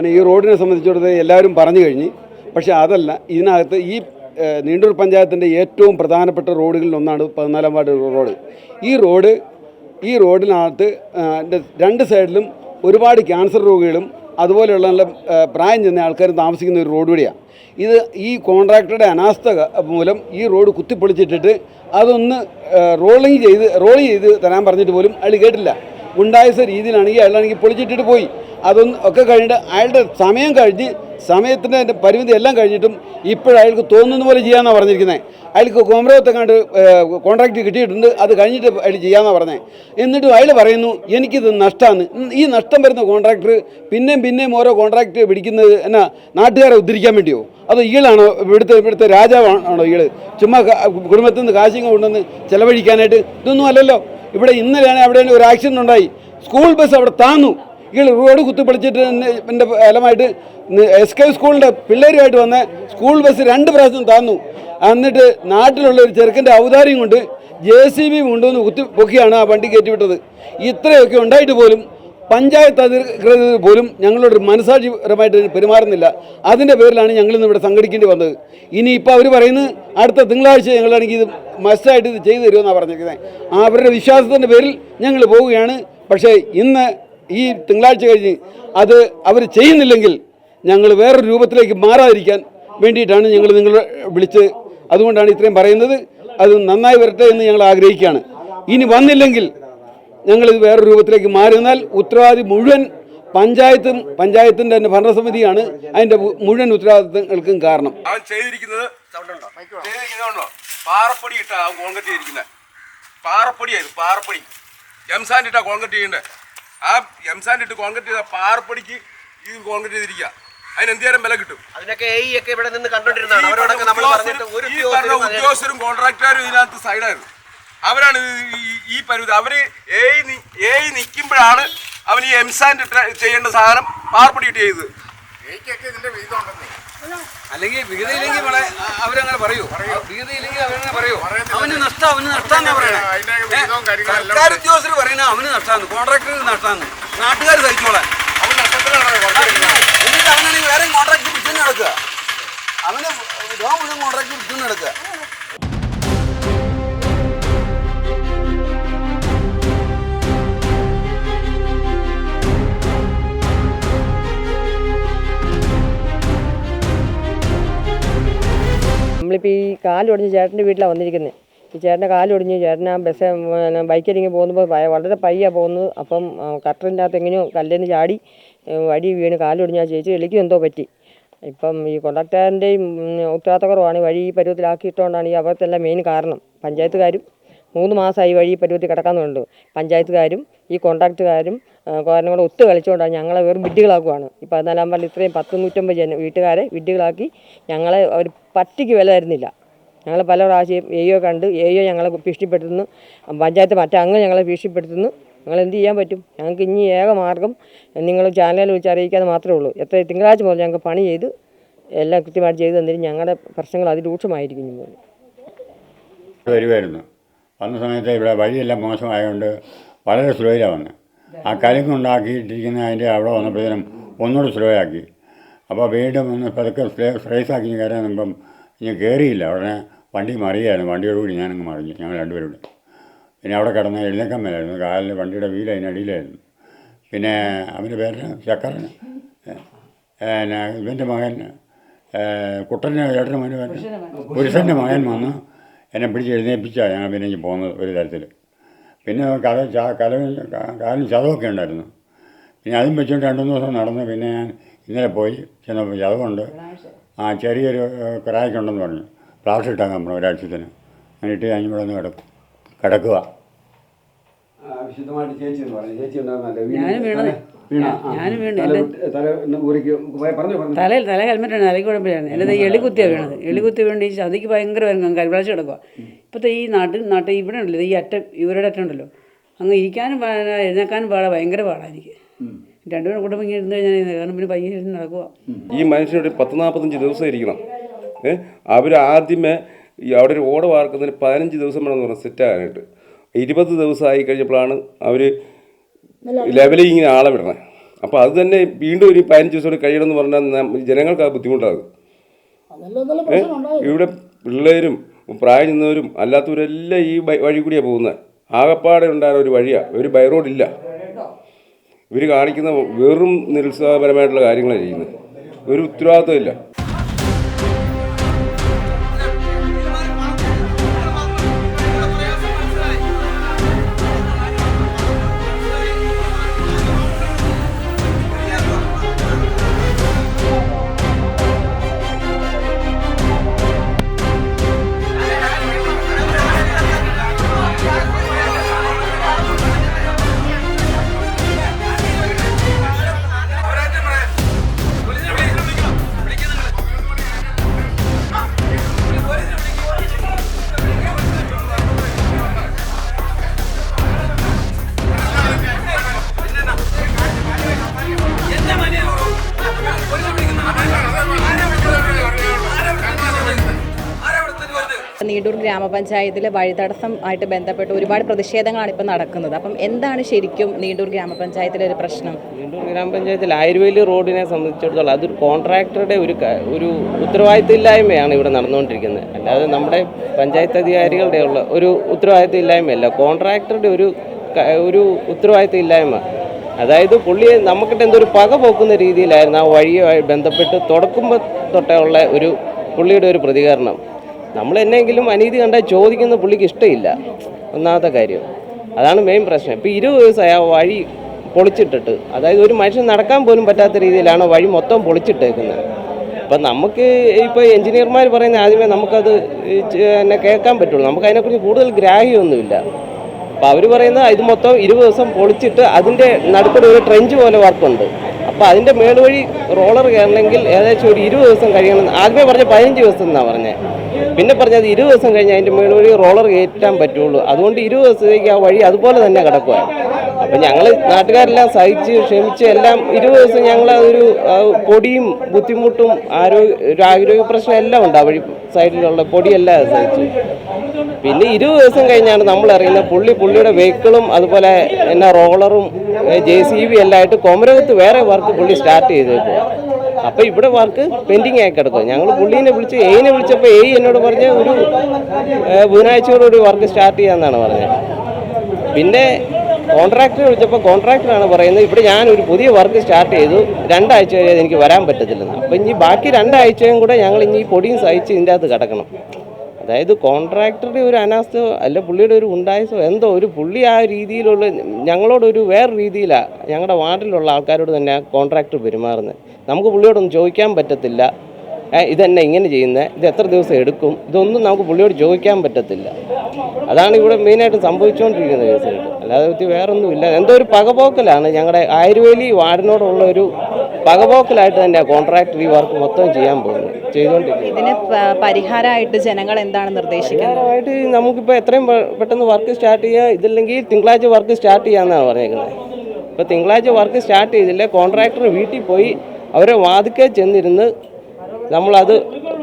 പിന്നെ ഈ റോഡിനെ സംബന്ധിച്ചിടത്ത് എല്ലാവരും പറഞ്ഞു കഴിഞ്ഞ്. പക്ഷേ അതല്ല ഇതിനകത്ത് ഈ നീണ്ടൂർ പഞ്ചായത്തിന്റെ ഏറ്റവും പ്രധാനപ്പെട്ട റോഡുകളിൽ ഒന്നാണ് പതിനാലാം വാർഡ് റോഡ്. ഈ റോഡ് ഈ റോഡിനകത്ത് രണ്ട് സൈഡിലും ഒരുപാട് ക്യാൻസർ രോഗികളും അതുപോലെയുള്ള നല്ല പ്രായം ചെന്ന ആൾക്കാരും താമസിക്കുന്ന ഒരു റോഡ് വഴിയാണ് ഇത് ഈ കോൺട്രാക്ടറുടെ അനാസ്ഥ മൂലം ഈ റോഡ് കുത്തിപ്പൊളിച്ചിട്ടിട്ട് അതൊന്ന് റോളിങ് ചെയ്ത് റോളിങ് ചെയ്ത് തരാൻ പറഞ്ഞിട്ട് പോലും അയാൾ കേട്ടില്ല. ഉണ്ടായ രീതിയിലാണെങ്കിൽ അയാളാണെങ്കിൽ പൊളിച്ചിട്ടിട്ട് പോയി. അതൊന്നും ഒക്കെ കഴിഞ്ഞിട്ട് അയാളുടെ സമയം കഴിഞ്ഞ് സമയത്തിന്റെ പരിമിതി എല്ലാം കഴിഞ്ഞിട്ടും ഇപ്പോഴയാൾക്ക് തോന്നുന്ന പോലെ ചെയ്യാമെന്നാണ് പറഞ്ഞിരിക്കുന്നത്. അയാൾക്ക് കോമരവത്തെ കണ്ട് കോൺട്രാക്റ്റ് കിട്ടിയിട്ടുണ്ട് അത് കഴിഞ്ഞിട്ട് അയാൾ ചെയ്യാമെന്നാണ് പറഞ്ഞത്. എന്നിട്ടും അയാൾ പറയുന്നു എനിക്കിത് നഷ്ടമാണ് ഈ നഷ്ടം വരുന്ന കോൺട്രാക്ടർ പിന്നെയും പിന്നെയും ഓരോ കോൺട്രാക്ട് പിടിക്കുന്നത് എന്നാ നാട്ടുകാരെ ഉദ്ധരിക്കാൻ വേണ്ടിയോ? അതോ ഈളാണോ ഇവിടുത്തെ ഇവിടുത്തെ രാജാവാണോ ഈൾ ചുമ്മാ കുടുംബത്തിൽ നിന്ന് കാശിങ്ങ കൊണ്ടുവന്ന് ചെലവഴിക്കാനായിട്ട് ഇതൊന്നും അല്ലല്ലോ. ഇവിടെ ഇന്നലെയാണ് അവിടെ ഒരു ആക്സിഡന്റ് ഉണ്ടായി. സ്കൂൾ ബസ് അവിടെ താന്നു. ഇയാൾ റോഡ് കുത്തിപ്പൊളിച്ചിട്ട് എന്റെ ഫലമായിട്ട് എസ് കെ സ്കൂളിന്റെ പിള്ളേരുമായിട്ട് വന്ന സ്കൂൾ ബസ് രണ്ട് പ്രാവശ്യം താന്നു. എന്നിട്ട് നാട്ടിലുള്ള ഒരു ചെറുക്കന്റെ ഔദാര്യം കൊണ്ട് ജെ സി ബി കൊണ്ടുവന്ന് കുത്തി പൊക്കിയാണ് ആ വണ്ടി കയറ്റിവിട്ടത് ഇത്രയൊക്കെ ഉണ്ടായിട്ട് പോലും പഞ്ചായത്ത് അധികൃതർ പോലും ഞങ്ങളോട് മനസാക്ഷിപരമായിട്ട് പെരുമാറുന്നില്ല. അതിന്റെ പേരിലാണ് ഞങ്ങളിന്ന് ഇവിടെ സംഘടിക്കേണ്ടി വന്നത്. ഇനി ഇപ്പോൾ അവർ പറയുന്നത് അടുത്ത തിങ്കളാഴ്ച ഞങ്ങളാണെങ്കിൽ ഇത് മസ്റ്റായിട്ട് ഇത് ചെയ്തു തരുമെന്നാണ് പറഞ്ഞിരിക്കുന്നത്. അവരുടെ വിശ്വാസത്തിന്റെ പേരിൽ ഞങ്ങൾ പോവുകയാണ്. പക്ഷേ ഇന്ന് ഈ തിങ്കളാഴ്ച കഴിഞ്ഞ് അത് അവർ ചെയ്യുന്നില്ലെങ്കിൽ ഞങ്ങൾ വേറൊരു രൂപത്തിലേക്ക് മാറാതിരിക്കാൻ വേണ്ടിയിട്ടാണ് ഞങ്ങൾ നിങ്ങളെ വിളിച്ച് അതുകൊണ്ടാണ് ഇത്രയും പറയുന്നത്. അത് നന്നായി വരട്ടെ എന്ന് ഞങ്ങൾ ആഗ്രഹിക്കുകയാണ്. ഇനി വന്നില്ലെങ്കിൽ ഞങ്ങളിത് വേറൊരു രൂപത്തിലേക്ക് മാറിയെന്നാൽ ഉത്തരവാദി മുഴുവൻ പഞ്ചായത്തും പഞ്ചായത്തിന്റെ തന്നെ ഭരണസമിതിയാണ്. അതിന്റെ മുഴുവൻ ഉത്തരവാദിത്തങ്ങൾക്കും കാരണം. അവൻ ചെയ്തിരിക്കുന്നത് പാറപ്പൊടി ഇട്ടാ കോൺക്രീറ്റ് ചെയ്തിരിക്കുന്നത് പാറപ്പൊടിയായിരുന്നു പാറപ്പൊടി. ഇട്ടാ കോൺക്രീറ്റ് ചെയ്യണ്ടേ? ആ എംസാൻഡ് ഇട്ട് കോൺക്രീറ്റ് ചെയ്ത പാർപ്പടിക്ക് ഈ കോൺക്രീറ്റ് ചെയ്തിരിക്കുക അതിന് എന്തുതരം വില കിട്ടും. അതിനൊക്കെ എ ഒക്കെ ഇവിടെ നിന്ന് കണ്ടോണ്ടിരുന്നതാണ് അവരോടൊക്കെ നമ്മൾ പറഞ്ഞിട്ട് ഒരു ഉദ്യോഗസ്ഥരും കോൺട്രാക്ടറും ഇതിനകത്ത് സൈഡായിരുന്നു അവരാണ് ഈ- പരുവത് അവർ ഏ ഏ നിൽക്കുമ്പോഴാണ് അവൻ ഈ എംസാൻഡ് ചെയ്യേണ്ട സാധനം പാർപ്പടി ഇട്ട് ചെയ്തത് അല്ലെങ്കിൽ വിഗതയില്ലെങ്കിൽ അവരങ്ങനെ പറയൂ. വിഗതയില്ലെങ്കിൽ അവരങ്ങനെ പറയൂ. അവന് നഷ്ടം അവന് നഷ്ടാന്നാ പറയണേ. സർക്കാർ ഉദ്യോഗസ്ഥർ പറയുന്നത് അവന് നഷ്ടമാണ് കോൺട്രാക്ടർ നഷ്ടമാണ് നാട്ടുകാർ സഹിച്ചോളാൻ. എന്നിട്ട് അവനാണെങ്കിൽ വേറെ കോൺട്രാക്ട് പിടിച്ചു നടക്കുക. അവന് ലോൺ മുഴുവൻ കോൺട്രാക്ട് പിടിച്ചു നടക്കുക. നമ്മളിപ്പോൾ ഈ കാലൊടിഞ്ഞ് ചേട്ടന്റെ വീട്ടിലാണ് വന്നിരിക്കുന്നത് ഈ ചേട്ടന്റെ കാലൊടിഞ്ഞ് ചേട്ടൻ ആ ബസ് പിന്നെ പോകുമ്പോൾ വളരെ പയ്യ പോകുന്നത്. അപ്പം കട്ടറിന്റെ അകത്ത് എങ്ങനെയോ കല്ലിന് ചാടി വടി വീണ് കാലൊടിഞ്ഞ് ചേച്ചി എലിക്കും എന്തോ പറ്റി. ഇപ്പം ഈ കൊണ്ടക്ടറിന്റെയും ഉത്തരവാദിത്തക്കുറവാണ് വഴി ഈ പരുവത്തിലാക്കിയിട്ടുകൊണ്ടാണ് ഈ അപകടത്തെല്ലാം മെയിൻ കാരണം. പഞ്ചായത്തുകാരും മൂന്ന് മാസമായി വഴി പരുവത്തിൽ കിടക്കാന്നുണ്ട്. പഞ്ചായത്തുകാരും ഈ കോൺട്രാക്റ്റുകാരും കാരണം കൂടെ ഒത്തു കളിച്ചുകൊണ്ടാണ് ഞങ്ങളെ വെറും വിഡ്ഢികളാക്കുവാണ്. ഈ പതിനാലാം വാർഡിൽ ഇത്രയും പത്ത് നൂറ്റമ്പത് ജന വീട്ടുകാരെ വിഡ്ഢികളാക്കി ഞങ്ങളെ അവർ പട്ടിക്ക് വില തരുന്നില്ല. ഞങ്ങൾ പല പ്രാവശ്യം എയ്യോ കണ്ട് എയ്യോ ഞങ്ങളെ ഭീഷണിപ്പെടുത്തുന്നു. പഞ്ചായത്ത് മറ്റേ അങ്ങ് ഞങ്ങളെ ഭീഷണിപ്പെടുത്തുന്നു. ഞങ്ങൾ എന്ത് ചെയ്യാൻ പറ്റും? ഞങ്ങൾക്ക് ഇനി ഏക മാർഗം നിങ്ങൾ ചാനലിൽ വെച്ച് അറിയിക്കാതെ മാത്രമേ ഉള്ളൂ. എത്ര തിങ്കളാഴ്ച മുതൽ ഞങ്ങൾക്ക് പണി ചെയ്ത് എല്ലാം കൃത്യമായിട്ട് ചെയ്ത് തന്നിട്ട് ഞങ്ങളുടെ പ്രശ്നങ്ങൾ അതിരൂക്ഷമായിരിക്കും വരുമായിരുന്നു വന്ന സമയത്ത് ഇവിടെ വഴിയെല്ലാം മോശമായതുകൊണ്ട് വളരെ സ്ലോയിലാണ് വന്നത് ആ കലുങ്ങുണ്ടാക്കിയിട്ടിരിക്കുന്ന അതിന്റെ അവിടെ വന്നപ്പോഴത്തേനും ഒന്നുകൂടെ സ്ലോ ആക്കി അപ്പോൾ വീണ്ടും ഒന്ന് പതുക്കെ സ്ട്രേസ് ആക്കി കയറാൻ ഇപ്പം ഇനി കയറിയില്ല ഉടനെ വണ്ടി മറിയായിരുന്നു. വണ്ടിയോട് കൂടി ഞാനങ്ങ് മറിഞ്ഞു. ഞങ്ങൾ രണ്ടുപേരും കൂടി പിന്നെ അവിടെ കിടന്ന് എഴുന്നേക്കാൻ മേലായിരുന്നു. കാലിൽ വണ്ടിയുടെ വീൽ അതിനടിയിലായിരുന്നു പിന്നെ അവന്റെ പേര് ചക്കറൻ പിന്നെ ഇവന്റെ മകൻ കുട്ടന്റെ ചേട്ടന്റെ മകൻ. പുരുഷന്റെ മകൻ വന്ന്. എന്നെ പിടിച്ച് എഴുന്നേൽപ്പിച്ചാണ് ഞങ്ങൾ പിന്നെ പോകുന്നത് ഒരു തരത്തിൽ പിന്നെ കല ച- കല കാലിന് ചതവൊക്കെ ഉണ്ടായിരുന്നു. പിന്നെ അതും വെച്ചുകൊണ്ട് രണ്ടു മൂന്ന് ദിവസം നടന്നു പിന്നെ ഞാൻ ഇന്നലെ പോയി ചെന്നപ്പോൾ ചതവുണ്ട്. ആ ചെറിയൊരു ക്രാക്കുണ്ടെന്ന് പറഞ്ഞു. പ്ലാസ്റ്റർ ഇട്ടാൽ നമ്മൾ ഒരാഴ്ചത്തിന്. അങ്ങനെ ഇട്ട് ഞാൻ ഇവിടെ നിന്ന് കിടക്കും കിടക്കുക വിശുദ്ധമായിട്ട് ചേച്ചി എന്ന് പറഞ്ഞു. ചേച്ചി ഞാനും വീണു. എന്റെ- തല ഊരിക്ക് പറഞ്ഞു പറഞ്ഞു. തലയിൽ തല ഹെൽമെറ്റാണ് തലയ്ക്ക് കുഴപ്പമില്ലായിരുന്നു. എന്റെ ഈ എളികുത്തിയാണ് വീണത്. എളികുത്തി വീണ് ഈ ചതിക്ക് ഭയങ്കര വരുന്നു കരിവാഴ്ച കിടക്കുക ഇപ്പോഴത്തെ ഈ നാട്ടിൽ നാട്ടിൽ ഇവിടെ ഉണ്ടല്ലോ ഈ അറ്റം ഇവരുടെ അറ്റം ഉണ്ടല്ലോ. അങ്ങ് ഇരിക്കാനും പാടാ എഴുന്നേക്കാനും പാടാ ഭയങ്കര പാടാ എനിക്ക്. രണ്ടുപേരും കുടുംബം ഇങ്ങനെ ഇരുന്ന് കഴിഞ്ഞാൽ കാരണം പിന്നെ പയ്യെ ഇരുന്ന് നടക്കുക ഈ മനുഷ്യനോട് പത്ത് നാൽപ്പത്തഞ്ച് ദിവസം ഇരിക്കണം. ഏഹ് അവർ ആദ്യമേ ഈ അവിടെ ഒരു ഓട് വാർക്കുന്നതിന് പതിനഞ്ച് ദിവസം വേണമെന്ന് പറഞ്ഞു സെറ്റാകാനായിട്ട് ഇരുപത് ദിവസം ആയി കഴിഞ്ഞപ്പോഴാണ് അവർ ലെവലിൽ ഇങ്ങനെ ആളെ വിടണം. അപ്പോൾ അത് തന്നെ വീണ്ടും ഒരു പതിനഞ്ച് ദിവസം കൂടി കഴിയണമെന്ന് പറഞ്ഞാൽ ജനങ്ങൾക്ക് അത് ബുദ്ധിമുട്ടാകും? ഇവിടെ പിള്ളേരും പ്രായം ചെന്നവരും അല്ലാത്തവരെല്ലാം ഈ വഴി കൂടിയാണ് പോകുന്നത് ആകപ്പാടെ ഉണ്ടായിരുന്ന ഒരു വഴിയാണ് ഒരു ബൈറോഡ് ഇല്ല. ഇവർ കാണിക്കുന്ന വെറും നിരുത്സാഹപരമായിട്ടുള്ള കാര്യങ്ങളാണ് ചെയ്യുന്നത് ഒരു ഉത്തരവാദിത്വമില്ല നീണ്ടൂർ ഗ്രാമപഞ്ചായത്തിലെ വഴിതടസ്സം ആയിട്ട് ബന്ധപ്പെട്ട് ഒരുപാട് പ്രതിഷേധങ്ങളാണ് ഇപ്പോൾ നടക്കുന്നത്. അപ്പം എന്താണ് ശരിക്കും നീണ്ടൂർ ഗ്രാമപഞ്ചായത്തിലെ ഒരു പ്രശ്നം? നീണ്ടൂർ ഗ്രാമപഞ്ചായത്തിൽ ആയുർവേലി റോഡിനെ സംബന്ധിച്ചിടത്തോളം അതൊരു കോൺട്രാക്ടറുടെ ഒരു ഒരു ഉത്തരവാദിത്തമില്ലായ്മയാണ് ഇവിടെ നടന്നുകൊണ്ടിരിക്കുന്നത്. അല്ലാതെ നമ്മുടെ പഞ്ചായത്ത് അധികാരികളുടെ ഉള്ള ഒരു ഉത്തരവാദിത്തമില്ലായ്മയല്ല. കോൺട്രാക്ടറുടെ ഒരു ഒരു ഉത്തരവാദിത്തമില്ലായ്മ. അതായത് പുള്ളിയെ നമുക്കിട്ട് എന്തൊരു പക പോക്കുന്ന രീതിയിലായിരുന്നു ആ വഴിയുമായി ബന്ധപ്പെട്ട് തുടക്കുമ്പോൾ തൊട്ടേ ഉള്ള ഒരു പുള്ളിയുടെ ഒരു പ്രതികരണം. നമ്മൾ എന്നെങ്കിലും അനീതി കണ്ടാൽ ചോദിക്കുന്ന പുള്ളിക്ക് ഇഷ്ടമില്ല. ഒന്നാമത്തെ കാര്യം. അതാണ് മെയിൻ പ്രശ്നം. ഇപ്പോൾ ഇരുപത് ദിവസമായി ആ വഴി പൊളിച്ചിട്ടിട്ട് അതായത് ഒരു മനുഷ്യൻ നടക്കാൻ പോലും പറ്റാത്ത രീതിയിലാണ് വഴി മൊത്തം പൊളിച്ചിട്ടേക്കുന്നത്. അപ്പം നമുക്ക് ഇപ്പോൾ എഞ്ചിനീയർമാർ പറയുന്ന ആദ്യമേ നമുക്കത് എന്നെ കേൾക്കാൻ പറ്റുള്ളൂ. നമുക്ക് അതിനെക്കുറിച്ച് കൂടുതൽ ഗ്രാഹ്യമൊന്നുമില്ല. അപ്പോൾ അവർ പറയുന്നത് ഇത് മൊത്തം ഇരുപത് ദിവസം പൊളിച്ചിട്ട് അതിന്റെ നടുക്കൂടെ ഒരു ട്രെഞ്ച് പോലെ വർക്കുണ്ട് അപ്പോൾ അതിന്റെ മേളുവഴി റോളർ കയറണമെങ്കിൽ ഏകദേശം ഒരു ഇരുപത് ദിവസം കഴിയണം ആദ്യമേ പറഞ്ഞ പതിനഞ്ച് ദിവസം എന്നാണ് പറഞ്ഞത് പിന്നെ പറഞ്ഞത് ഇരുപത് ദിവസം കഴിഞ്ഞ് അതിന്റെ മുകളിൽ വഴി റോളർ കയറ്റാൻ പറ്റുള്ളൂ. അതുകൊണ്ട് ഇരുപത് ദിവസത്തേക്ക് ആ വഴി അതുപോലെ തന്നെ കിടക്കുക അപ്പം ഞങ്ങൾ നാട്ടുകാരെല്ലാം സഹിച്ച് ക്ഷമിച്ച് എല്ലാം ഇരുപത് ദിവസം ഞങ്ങൾ ഒരു പൊടിയും ബുദ്ധിമുട്ടും ആരോഗ്യ ആരോഗ്യ പ്രശ്നം എല്ലാം ഉണ്ട് ആ വഴി സൈഡിലുള്ള പൊടിയെല്ലാം സഹിച്ചു. പിന്നെ ഇരുപത് ദിവസം കഴിഞ്ഞാണ് നമ്മൾ അറിയുന്നത് പുള്ളി പുള്ളിയുടെ വെഹിക്കിളും അതുപോലെ എന്നാ റോളറും ജെ സി ബി എല്ലാം ആയിട്ട് കൊമരകത്ത് വേറെ വർക്ക് പുള്ളി സ്റ്റാർട്ട് ചെയ്തേക്കുക അപ്പോൾ ഇവിടെ വർക്ക് പെൻഡിങ് ആയി കിടക്കും ഞങ്ങൾ പുള്ളീനെ വിളിച്ച് എയിനെ വിളിച്ചപ്പോൾ എയ് എന്നോട് പറഞ്ഞ ഒരു ബുധനാഴ്ചയോട് ഒരു വർക്ക് സ്റ്റാർട്ട് ചെയ്യാമെന്നാണ് പറഞ്ഞത്. പിന്നെ കോൺട്രാക്ടറെ വിളിച്ചപ്പോൾ കോൺട്രാക്ടറാണ് പറയുന്നത് ഇവിടെ ഒരു പുതിയ വർക്ക് സ്റ്റാർട്ട് ചെയ്തു. രണ്ടാഴ്ച വരെ എനിക്ക് വരാൻ പറ്റത്തില്ലെന്ന്. അപ്പം ഇനി ബാക്കി രണ്ടാഴ്ചയും കൂടെ ഞങ്ങൾ ഇനി ഈ പൊടിയും സഹിച്ച് ഇതിന്റെ അകത്ത് കിടക്കണം. അതായത് കോൺട്രാക്ടറുടെ ഒരു അനാസ്ഥയോ അല്ല പുള്ളിയുടെ ഒരു ഉണ്ടായസോ എന്തോ ഒരു പുള്ളി ആ രീതിയിലുള്ള ഞങ്ങളോടൊരു വേറെ രീതിയിലാണ് ഞങ്ങളുടെ വാർഡിലുള്ള ആൾക്കാരോട് തന്നെ കോൺട്രാക്ടർ പെരുമാറുന്നത്. നമുക്ക് പുള്ളിയോടൊന്നും ചോദിക്കാൻ പറ്റത്തില്ല. ഇതെന്നെ ഇങ്ങനെ ചെയ്യുന്നത് ഇത് എത്ര ദിവസം എടുക്കും? ഇതൊന്നും നമുക്ക് പുള്ളിയോട് ചോദിക്കാൻ പറ്റത്തില്ല. അതാണ് ഇവിടെ മെയിനായിട്ട് സംഭവിച്ചുകൊണ്ടിരിക്കുന്നത് കേസായിട്ട് അല്ലാതെ പറ്റി വേറൊന്നുമില്ല. എന്തോ ഒരു പകപോക്കലാണ്. ഞങ്ങളുടെ ആയുർവേലി വാർഡിനോടുള്ള ഒരു പകപോക്കലായിട്ട് തന്നെ കോൺട്രാക്ട് ഈ വർക്ക് മൊത്തം ചെയ്യാൻ പോകുന്നത്. ചെയ്തുകൊണ്ടിരിക്കുന്നത് ഇതിന് പരിഹാരമായിട്ട് ജനങ്ങൾ എന്താണ് നിർദ്ദേശിക്കുന്നത്? ആയിട്ട് നമുക്കിപ്പോൾ എത്രയും പെട്ടെന്ന് വർക്ക് സ്റ്റാർട്ട് ചെയ്യുക ഇതില്ലെങ്കിൽ തിങ്കളാഴ്ച വർക്ക് സ്റ്റാർട്ട് ചെയ്യാമെന്നാണ് പറഞ്ഞേക്കുന്നത് ഇപ്പോൾ തിങ്കളാഴ്ച വർക്ക് സ്റ്റാർട്ട് ചെയ്തില്ല. കോൺട്രാക്ടർ വീട്ടിൽ പോയി അവരെ വാതിക്കെ ചെന്നിരുന്ന് നമ്മളത്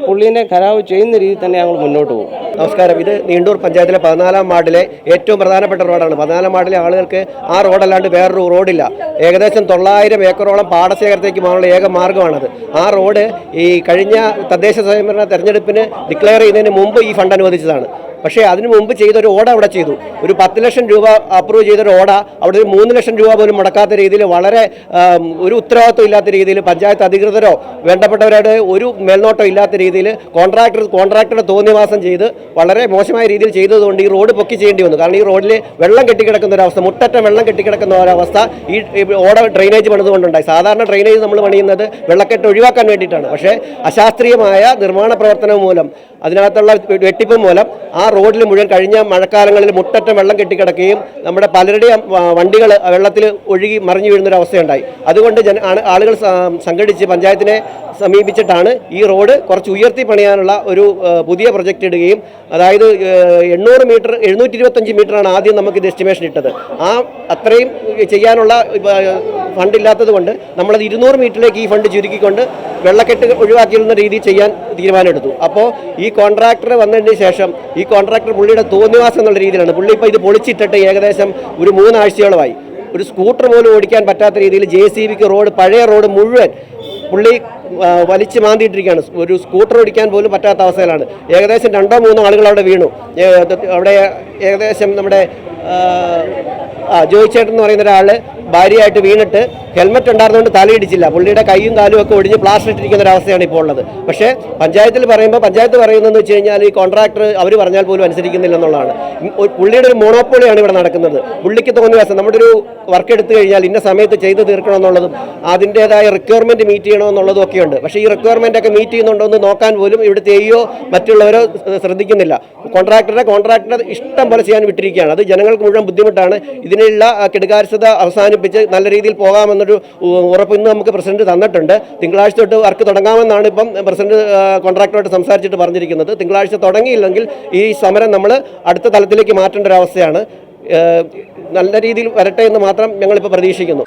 പുള്ളീനെ ഖരാവ് ചെയ്യുന്ന രീതിയിൽ തന്നെ ഞങ്ങൾ മുന്നോട്ട് പോകും. നമസ്കാരം. ഇത് നീണ്ടൂർ പഞ്ചായത്തിലെ പതിനാലാം വാർഡിലെ ഏറ്റവും പ്രധാനപ്പെട്ട റോഡാണ്. പതിനാലാം വാർഡിലെ ആളുകൾക്ക് ആ റോഡല്ലാണ്ട് വേറൊരു റോഡില്ല. ഏകദേശം തൊള്ളായിരം ഏക്കറോളം പാടശേഖരത്തേക്ക് പോകാനുള്ള ഏക മാർഗമാണത് ആ റോഡ് ഈ കഴിഞ്ഞ തദ്ദേശ സ്വയംഭരണ തെരഞ്ഞെടുപ്പിന് ഡിക്ലെയർ ചെയ്യുന്നതിന് മുമ്പ് ഈ ഫണ്ട് അനുവദിച്ചതാണ്. പക്ഷേ അതിനു മുമ്പ് ചെയ്ത ഒരു ഓട അവിടെ ചെയ്തു. ഒരു പത്ത് ലക്ഷം രൂപ അപ്രൂവ് ചെയ്തൊരു ഓട അവിടെ ഒരു മൂന്ന് ലക്ഷം രൂപ പോലും മുടക്കാത്ത രീതിയിൽ വളരെ ഒരു ഉത്തരവാദിത്വം ഇല്ലാത്ത രീതിയിൽ പഞ്ചായത്ത് അധികൃതരോ വേണ്ടപ്പെട്ടവരുടെ ഒരു മേൽനോട്ടം ഇല്ലാത്ത രീതിയിൽ കോൺട്രാക്ടർ കോൺട്രാക്ടറെ തോന്നിവാസം ചെയ്ത് വളരെ മോശമായ രീതിയിൽ ചെയ്തതുകൊണ്ട് ഈ റോഡ് പൊക്കി ചെയ്യേണ്ടി വന്നു. കാരണം ഈ റോഡിൽ വെള്ളം കെട്ടിക്കിടക്കുന്ന ഒരവസ്ഥ മുട്ടറ്റം വെള്ളം കെട്ടിക്കിടക്കുന്ന ഒരവസ്ഥ ഈ ഓട ഡ്രെയിനേജ് പണിതുകൊണ്ടുണ്ടായി. സാധാരണ ഡ്രെയിനേജ് നമ്മൾ പണിയുന്നത് വെള്ളക്കെട്ട് ഒഴിവാക്കാൻ വേണ്ടിയിട്ടാണ്. പക്ഷേ അശാസ്ത്രീയമായ നിർമ്മാണ പ്രവർത്തനം മൂലം അതിനകത്തുള്ള വെട്ടിപ്പ് മൂലം ആ റോഡിൽ മുഴുവൻ കഴിഞ്ഞ മഴക്കാലങ്ങളിൽ മുട്ടറ്റം വെള്ളം കെട്ടിക്കിടക്കുകയും നമ്മുടെ പലരുടെയും വണ്ടികൾ വെള്ളത്തിൽ ഒഴുകി മറിഞ്ഞു വീഴുന്നൊരു അവസ്ഥയുണ്ടായി. അതുകൊണ്ട് ജന ആളുകൾ സംഘടിച്ച് പഞ്ചായത്തിനെ സമീപിച്ചിട്ടാണ് ഈ റോഡ് കുറച്ച് ഉയർത്തി പണിയാനുള്ള ഒരു പുതിയ പ്രൊജക്റ്റ് ഇടുകയും അതായത് എണ്ണൂറ് മീറ്റർ എഴുന്നൂറ്റി ഇരുപത്തഞ്ച് മീറ്ററാണ് ആദ്യം നമുക്ക് ഇത് എസ്റ്റിമേഷൻ ഇട്ടത്. ആ അത്രയും ചെയ്യാനുള്ള ഫണ്ട് ഇല്ലാത്തത് കൊണ്ട് നമ്മളത് ഇരുന്നൂറ് മീറ്ററിലേക്ക് ഈ ഫണ്ട് ചുരുക്കിക്കൊണ്ട് വെള്ളക്കെട്ട് ഒഴിവാക്കിയിരുന്ന രീതിയിൽ ചെയ്യാൻ തീരുമാനമെടുത്തു. അപ്പോൾ ഈ കോൺട്രാക്ടർ വന്നതിന് ശേഷം ഈ കോൺട്രാക്ടർ പുള്ളിയുടെ തോന്നിവാസം എന്നുള്ള രീതിയിലാണ്. പുള്ളി ഇപ്പോൾ ഇത് പൊളിച്ചിട്ടിട്ട് ഏകദേശം ഒരു മൂന്നാഴ്ചയോളമായി. ഒരു സ്കൂട്ടർ പോലും ഓടിക്കാൻ പറ്റാത്ത രീതിയിൽ ജെ സി ബിക്ക് റോഡ് പഴയ റോഡ് മുഴുവൻ പുള്ളി വലിച്ചു മാന്തിയിട്ടിരിക്കുകയാണ്. ഒരു സ്കൂട്ടർ ഓടിക്കാൻ പോലും പറ്റാത്ത അവസ്ഥയിലാണ്. ഏകദേശം രണ്ടോ മൂന്നോ ആളുകൾ അവിടെ വീണു. അവിടെ ഏകദേശം നമ്മുടെ ആ, ജോയിച്ചേട്ടൻ ജോയി ചേട്ടൻ എന്ന് പറയുന്ന ഒരാൾ ഭാര്യയായിട്ട് വീണിട്ട് ഹെൽമെറ്റ് ഉണ്ടായിരുന്നുകൊണ്ട് തലയിടിച്ചില്ല. പുള്ളിയുടെ കൈയും കാലും ഒക്കെ ഒടിഞ്ഞ് പ്ലാസ്റ്റർ ഇട്ടിരിക്കുന്ന ഒരു അവസ്ഥയാണ് ഇപ്പോൾ ഉള്ളത്. പക്ഷേ പഞ്ചായത്തിൽ പറയുമ്പോൾ പഞ്ചായത്ത് പറയുന്നതെന്ന് വെച്ച് കഴിഞ്ഞാൽ ഈ കോൺട്രാക്ടർ അവർ പറഞ്ഞാൽ പോലും അനുസരിക്കുന്നില്ല എന്നുള്ളതാണ്. പുള്ളിയുടെ ഒരു മോണോപ്പൊളിയാണ് ഇവിടെ നടക്കുന്നത്. പുള്ളിക്ക് തോന്നിയ ദിവസം നമ്മുടെ ഒരു വർക്ക് എടുത്തു കഴിഞ്ഞാൽ ഇന്ന സമയത്ത് ചെയ്ത് തീർക്കണമെന്നുള്ളതും അതിന്റേതായ റിക്വയർമെന്റ് മീറ്റ് ചെയ്യണമെന്നുള്ളതും ഒക്കെയുണ്ട്. പക്ഷേ ഈ റിക്വയർമെന്റ് ഒക്കെ മീറ്റ് ചെയ്യുന്നുണ്ടോ എന്ന് നോക്കാൻ പോലും ഇവിടുത്തെ എയ്യോ മറ്റുള്ളവരോ ശ്രദ്ധിക്കുന്നില്ല. കോൺട്രാക്ടറെ കോൺട്രാക്ടറെ ഇഷ്ടം പോലെ ചെയ്യാൻ വിട്ടിരിക്കുകയാണ്. അത് ജനങ്ങൾക്ക് മുഴുവൻ ബുദ്ധിമുട്ടാണ്. ഇതിനുള്ള കെടുകാര്യസ്ഥത അവസാനിപ്പിച്ച് നല്ല രീതിയിൽ പോകാമെന്നൊരു ഉറപ്പ് ഇന്ന് നമുക്ക് പ്രസിഡന്റ് തന്നിട്ടുണ്ട്. തിങ്കളാഴ്ച തൊട്ട് വർക്ക് തുടങ്ങാമെന്നാണ് ഇപ്പം പ്രസിഡന്റ് കോൺട്രാക്ടറോട് സംസാരിച്ചിട്ട് പറഞ്ഞിരിക്കുന്നത്. തിങ്കളാഴ്ച തുടങ്ങിയില്ലെങ്കിൽ ഈ സമരം നമ്മൾ അടുത്ത തലത്തിലേക്ക് മാറ്റേണ്ട ഒരു അവസ്ഥയാണ്. നല്ല രീതിയിൽ വരട്ടെ എന്ന് മാത്രം ഞങ്ങളിപ്പോൾ പ്രതീക്ഷിക്കുന്നു.